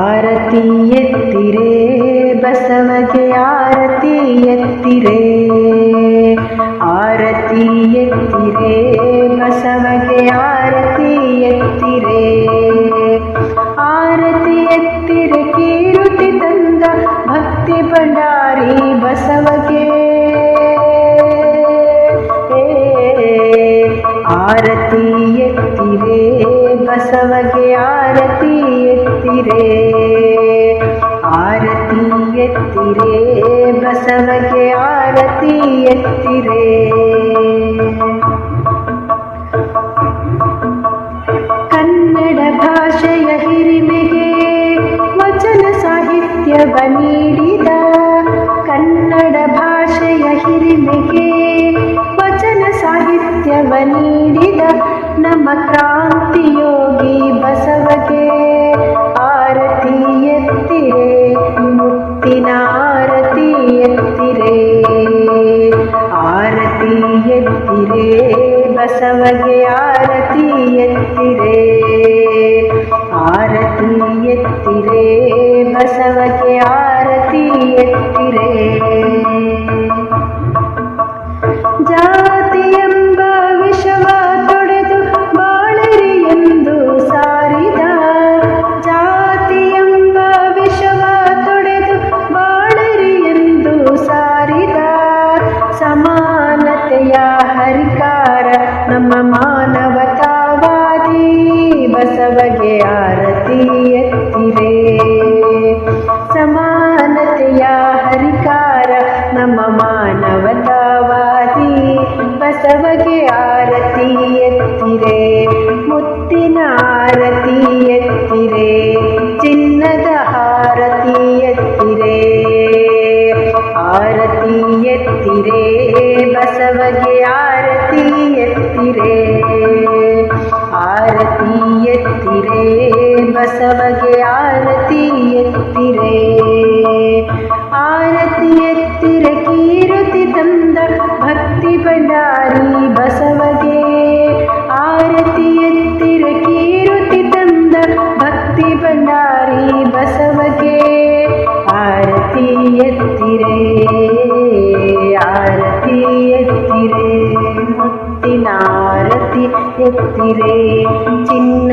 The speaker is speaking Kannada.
ಆರತಿ ಎತ್ತಿರೇ, ಬಸವಗೆ ಆರತಿ ಎತ್ತಿರೇ. ಆರತಿ ಎತ್ತಿರೇ, ಬಸವಗೆ ಆರತಿ ಎತ್ತಿರೇ. ಆರತಿ ಎತ್ತಿರೆ, ಕೀರುತಿ ತಂದ ಭಕ್ತಿ ಭಂಡಾರಿ ಬಸವಗೆ. ಆರತಿ ಎತ್ತಿರೇ, ಬಸವಗೆ ಆರತಿ ಎತ್ತಿರೆ ಆರತಿ ಎತ್ತಿರೇ, ಬಸವಗೆ ಆರತಿ ಎತ್ತಿರೆ. ಕನ್ನಡ ಭಾಷೆಯ ಹಿರಿಮೆಗೆ ವಚನ ಸಾಹಿತ್ಯವ ನೀಡಿದ ಕನ್ನಡ ಭಾಷೆಯ ಹಿರಿಮೆಗೆ ವಚನ ಸಾಹಿತ್ಯವ ನೀಡಿದ ನಮ್ಮ ಕ್ರಾಂತಿಯೋಗಿ ಆರತಿ ಎತ್ತಿರೆ. ಜಾತಿ ಎಂಬ ವಿಷವ ತೊಡೆದು ಬಾಳರಿ ಎಂದು ಸಾರಿದ. ಜಾತಿ ಎಂಬ ವಿಷವ ತೊಡೆದು ಬಾಳರಿ ಎಂದು ಸಾರಿದ. ಸಮಾನತೆಯ ಹರಿಕಾರ ನಮ್ಮ ಮಾನವತಾವಾದಿ ಬಸವಗೆ ಆರತಿ ಎತ್ತಿರೆ. ಆರತಿ ಎತ್ತಿರೆ, ಚಿನ್ನದ ಆರತಿ ಎತ್ತಿರೆ. ಆರತಿ ಎತ್ತಿರೆ, ಬಸವಗೆ ಆರತಿ ಎತ್ತಿರೆ. ಆರತಿ ಎತ್ತಿರೆ, ಬಸವಗೆ ಆರತಿ ಎತ್ತಿರೆ. இருக்கிறேன் சின்ன